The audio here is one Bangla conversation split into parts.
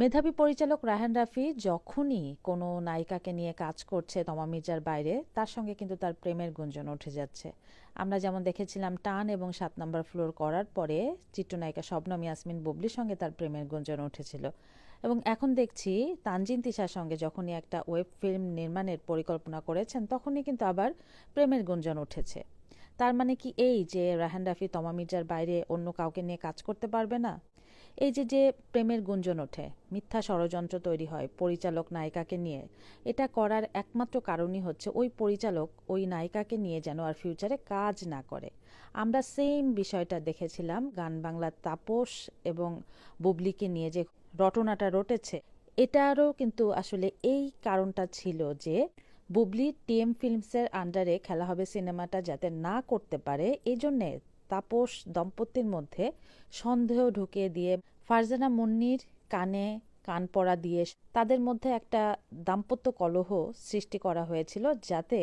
মেধাবী পরিচালক রায়হান রাফি যখনই কোনো নায়িকাকে নিয়ে কাজ করছে তমা মির্জার বাইরে, তার সঙ্গে কিন্তু তার প্রেমের গুঞ্জন উঠে যাচ্ছে। আমরা যেমন দেখেছিলাম, টান এবং সাত নম্বর ফ্লোর করার পরে চিত্রনায়িকা শবনম ইয়াসমিন বুবলির সঙ্গে তার প্রেমের গুঞ্জন উঠেছিল। এবং এখন দেখছি তানজিন তিশার সঙ্গে যখনই একটা ওয়েব ফিল্ম নির্মাণের পরিকল্পনা করেছেন, তখনই কিন্তু আবার প্রেমের গুঞ্জন উঠেছে। তার মানে কি এই যে রাহান রাফি, তমা মির্জার বাইরে অন্য কাউকে নিয়ে কাজ করতে পারবে না? এই যে যে প্রেমের গুঞ্জন ওঠে, মিথ্যা ষড়যন্ত্র তৈরি হয় পরিচালক নায়িকাকে নিয়ে, এটা করার একমাত্র কারণই হচ্ছে ওই পরিচালক ওই নায়িকাকে নিয়ে যেন আর ফিউচারে কাজ না করে। আমরা সেম বিষয়টা দেখেছিলাম, গান বাংলার তাপস এবং বুবলিকে নিয়ে যে রটনাটা রটেছে, এটারও কিন্তু আসলে এই কারণটা ছিল যে, বুবলি টিএম ফিল্মসের আন্ডারে খেলা হবে সিনেমাটা যাতে না করতে পারে এই জন্যে তাপস দম্পতির মধ্যে সন্দেহ ঢুকিয়ে দিয়ে ফারজানা মুন্নির কানে কান পড়া দিয়ে তাদের মধ্যে একটা দাম্পত্য কলহ সৃষ্টি করা হয়েছিল যাতে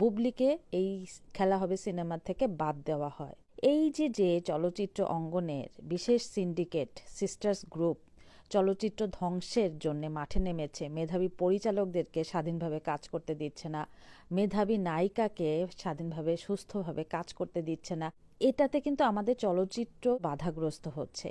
বুবলিকে এই খেলা হবে সিনেমা থেকে বাদ দেওয়া হয়। এই যে যে চলচ্চিত্র অঙ্গনের বিশেষ সিন্ডিকেট সিস্টার্স গ্রুপ চলচ্চিত্র ধ্বংসের জন্য মাঠে নেমেছে, মেধাবী পরিচালকদেরকে স্বাধীনভাবে কাজ করতে দিচ্ছে না, মেধাবী নায়িকাকে স্বাধীনভাবে সুস্থভাবে কাজ করতে দিচ্ছে না এটাতে কিন্তু আমাদের চলচ্চিত্র বাধাগ্রস্ত হচ্ছে।